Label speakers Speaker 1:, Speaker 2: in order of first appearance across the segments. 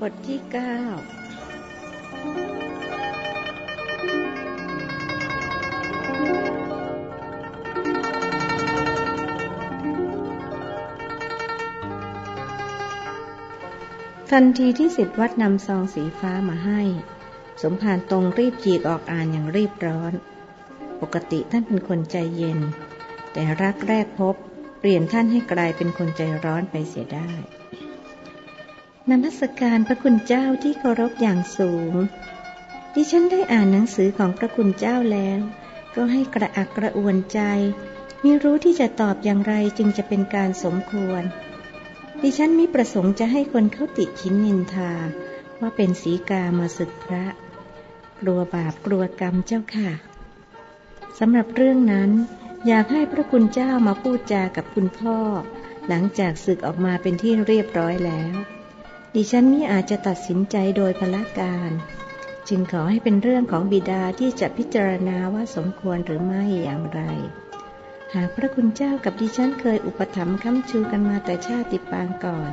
Speaker 1: บทที่เก้าทันทีที่สิทธิวัดนำซองสีฟ้ามาให้ สมภารตรงรีบจีกออกอ่านอย่างรีบร้อน ปกติท่านเป็นคนใจเย็น แต่รักแรกพบ เปลี่ยนท่านให้กลายเป็นคนใจร้อนไปเสียได้ นมัสการพระคุณเจ้าที่เคารพอย่างสูง ดิฉันได้อ่านหนังสือของพระคุณเจ้าแล้ว ก็ให้กระอักกระอ่วนใจไม่รู้ที่จะตอบอย่างไรจึงจะเป็นการสมควร ดิฉันมิประสงค์จะให้คนเข้าติชินนินทา ว่าเป็นสีกามาศึกพระ กลัวบาปกลัวกรรมเจ้าค่ะสำหรับเรื่องนั้นอยากให้พระคุณเจ้ามาพูดจากับคุณพ่อ หลังจากศึกออกมาเป็นที่เรียบร้อยแล้ว ดิฉันมิอาจจะตัดสินใจโดยพละการ จึงขอให้เป็นเรื่องของบิดาที่จะพิจารณาว่าสมควรหรือไม่อย่างไร หากพระคุณเจ้ากับดิฉันเคยอุปถัมภ์ค้ำชูกันมาแต่ชาติปางก่อน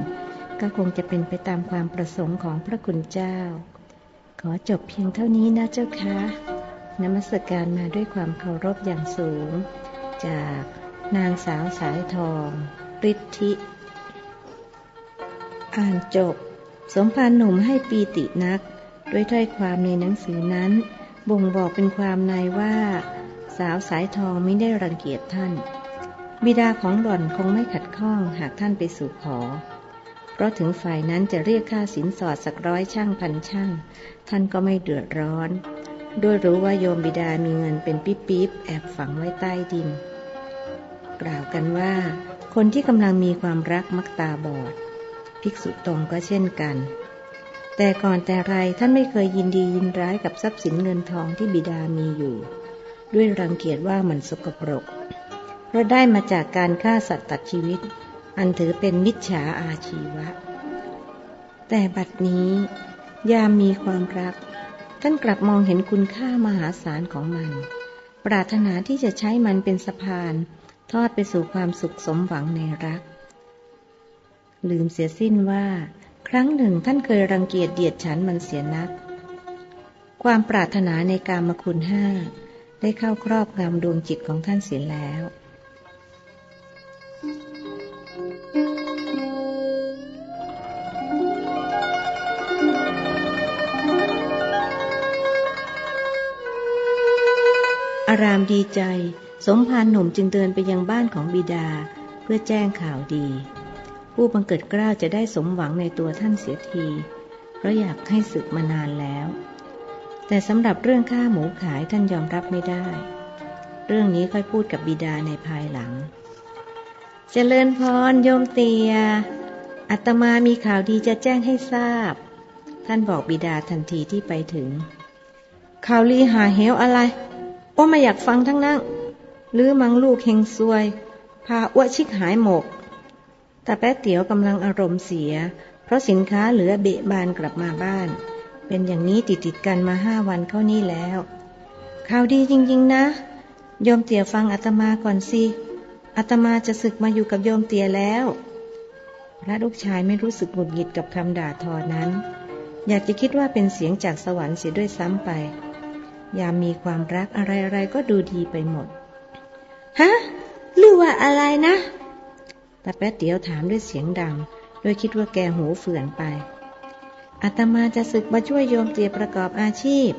Speaker 1: ก็คงจะเป็นไปตามความประสงค์ของพระคุณเจ้า ขอจบเพียงเท่านี้นะเจ้าคะนมัสการมาด้วยความเคารพอย่างสูง จากนางสาวสายทองฤทธิ อ่านจบ สมภารหนุ่มให้ปีตินัก ด้วยถ้อยความในหนังสือนั้น บ่งบอกเป็นความในว่า สาวสายทองไม่ได้รังเกียจท่าน บิดาของหล่อนคงไม่ขัดข้องหากท่านไปสู่ขอ เพราะถึงฝ่ายนั้นจะเรียกค่าสินสอดสักร้อยช่างพันช่าง ท่านก็ไม่เดือดร้อน ด้วยรู้ว่าโยมบิดามีเงินเป็นปิ๊บๆแอบฝังไว้ใต้ดิน กล่าวกันว่า คนที่กำลังมีความรักมักตาบอด ภิกษุตรงก็เช่นกัน แต่ก่อนแต่ไรท่านไม่เคยยินดียินร้ายกับทรัพย์สินเงินทองที่บิดามีอยู่ ด้วยรังเกียจว่ามันสกปรก เพราะได้มาจากการฆ่าสัตว์ตัดชีวิต อันถือเป็นมิจฉาอาชีวะ แต่บัดนี้ยามมีความรัก ท่านกลับมองเห็นคุณค่ามหาศาลของมัน ปรารถนาที่จะใช้มันเป็นสะพาน ทอดไปสู่ความสุขสมหวังในรัก ลืมเสียสิ้นว่า ครั้งหนึ่งท่านเคยรังเกียจเดียดฉันมันเสียนัก ความปรารถนาในการมคุณห้า ได้เข้าครอบงำดวงจิตของท่านเสียแล้วอารามดีใจ สมภารหนุ่มจึงเดินไปยังบ้านของบิดาเพื่อแจ้งข่าวดี ผู้บังเกิดกล้าจะได้สมหวังในตัวท่านเสียที เพราะอยากให้ศึกมานานแล้ว แต่สำหรับเรื่องค่าหมูขายท่านยอมรับไม่ได้ เรื่องนี้ค่อยพูดกับบิดาในภายหลังเจริญพรโยมเตีย อัตมามีข่าวดีจะแจ้งให้ทราบ ท่านบอกบิดาทันทีที่ไปถึง ข่าวลีหาเหวอะไรโอ้ไม่อยากฟังทั้งนั้นหรือมังลูกเฮงซวย พาอ้วชิกหายหมก แต่แป๊ะเตี๋ยวกำลังอารมณ์เสีย เพราะสินค้าเหลือเบะบานกลับมาบ้าน เป็นอย่างนี้ติดติดกันมาห้าวันเข้านี่แล้วข่าวดีจริงๆนะ โยมเตี๋ยฟังอาตมาก่อนสิอาตมาจะศึกมาอยู่กับโยมเตี๋ยแล้ว พระลูกชายไม่รู้สึกหงุดหงิดกับคำด่าทอนั้น อยากจะคิดว่าเป็นเสียงจากสวรรค์เสียด้วยซ้ำไป ยามมีความรักอะไรๆก็ดูดีไปหมด ฮะหรือว่าอะไรนะ ตาแป๊ะเตี๋ยวถามด้วยเสียงดัง โดยคิดว่าแกหูเฟื่อนไปอาตมาจะศึกมาช่วยโยมเตียประกอบอาชีพ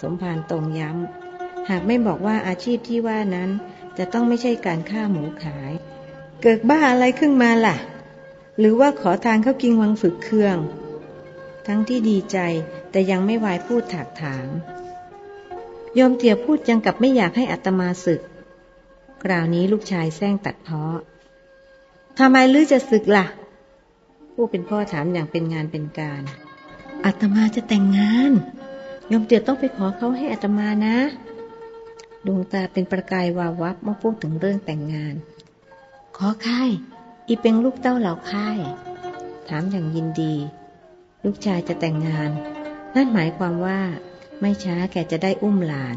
Speaker 1: สมภารตรงย้ำ หากไม่บอกว่าอาชีพที่ว่านั้น จะต้องไม่ใช่การฆ่าหมูขาย เกิดบ้าอะไรขึ้นมาล่ะ หรือว่าขอทานเข้ากินวังฝึกเครื่อง ทั้งที่ดีใจแต่ยังไม่วายพูดถากถามโยมเตียพูดยังกับไม่อยากให้อัตมาศึก คราวนี้ลูกชายแซงตัดเพาะ ทำไมลือจะศึกล่ะ ผู้เป็นพ่อถามอย่างเป็นงานเป็นการอัตมาจะแต่งงานโยมเตี่ยต้องไปขอเขาให้อัตมานะ ดวงตาเป็นประกายวาววับเมื่อพูดถึงเรื่องแต่งงาน ขอค่ายอีเป็นลูกเต้าเหล่าค่าย ถามอย่างยินดี ลูกชายจะแต่งงาน นั่นหมายความว่า ไม่ช้าแกจะได้อุ้มหลาน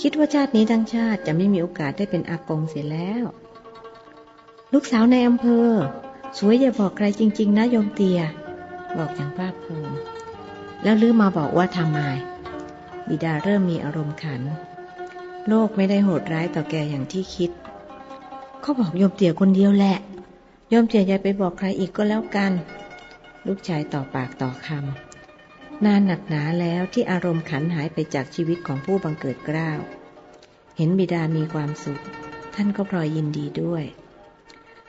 Speaker 1: คิดว่าชาตินี้ทั้งชาติจะไม่มีโอกาสได้เป็นอากงเสียแล้ว ลูกสาวในอำเภอ สวยอย่าบอกใครจริง ๆ นะโยมเตีย บอกอย่างภาคภูมิ แล้วลือมาบอกว่าทำไมบิดาเริ่มมีอารมณ์ขัน โลกไม่ได้โหดร้ายต่อแกอย่างที่คิด เขาบอกโยมเตี่ยคนเดียวแหละ โยมเตี่ยอย่าไปบอกใครอีกก็แล้วกัน ลูกชายต่อปากต่อคำ นานหนักหนาแล้วที่อารมณ์ขันหายไปจากชีวิตของผู้บังเกิดเกล้าว เห็นบิดามีความสุข ท่านก็พลอยยินดีด้วย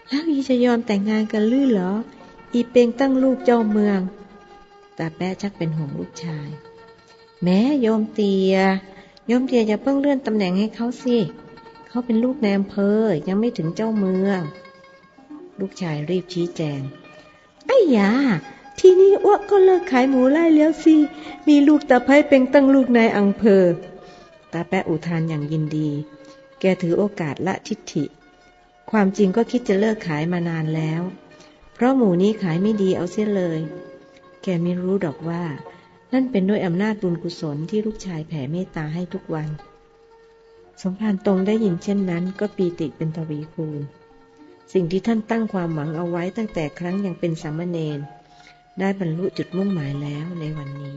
Speaker 1: แล้วอีจะยอมแต่งงานกันลื่อเหรอ อีเปงตั้งลูกเจ้าเมือง ตาแป๊ะชักเป็นห่วงลูกชาย แม้โยมเตีย โยมเตียอย่าเพิ่งเลื่อนตำแหน่งให้เขาสิ เขาเป็นลูกในอำเภอ ยังไม่ถึงเจ้าเมือง ลูกชายรีบชี้แจง ไอ้ยาทีนี้อ้วกก็เลิกขายหมูไล่แล้วสิ มีลูกตาไพ่เป็นตั้งลูกนายอำเภอตาแปะอุทานอย่างยินดี แกถือโอกาสละทิฐิ ความจริงก็คิดจะเลิกขายมานานแล้ว เพราะหมูนี้ขายไม่ดีเอาเสียเลย แกไม่รู้ดอกว่า นั่นเป็นด้วยอำนาจบุญกุศลที่ลูกชายแผ่เมตตาให้ทุกวัน สมภารตรงได้ยินเช่นนั้น ก็ปีติเป็นทวีคูณ สิ่งที่ท่านตั้งความหวังเอาไว้ตั้งแต่ครั้งยังเป็นสามเณรได้บรรลุจุดมุ่งหมายแล้วในวันนี้